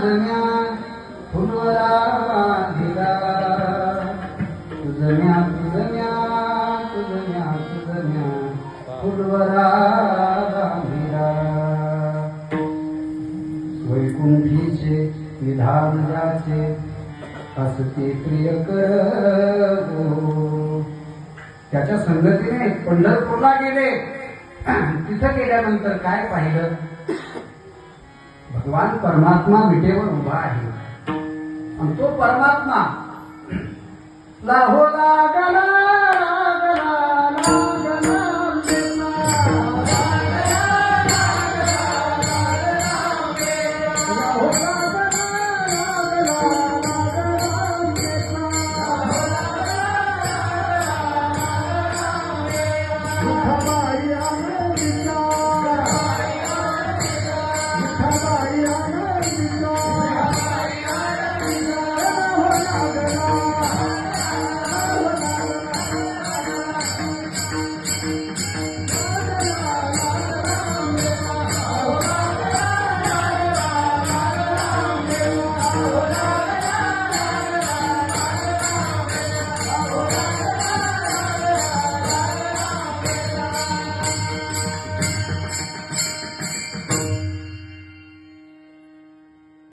तुझण्या फुलवरा बांधिला तुझण्या तुझण्या तुझण्या तुझण्या फुलवरा बांधिला वैकुंठीचे विधान जाचे असते प्रिय कर त्याच्या संगतीने पंढरपूरला गेले. तिथं गेल्यानंतर काय पाहिलं? भगवान परमात्मा विटेवर उभा आहे आणि तो परमात्मा लाहो Come on.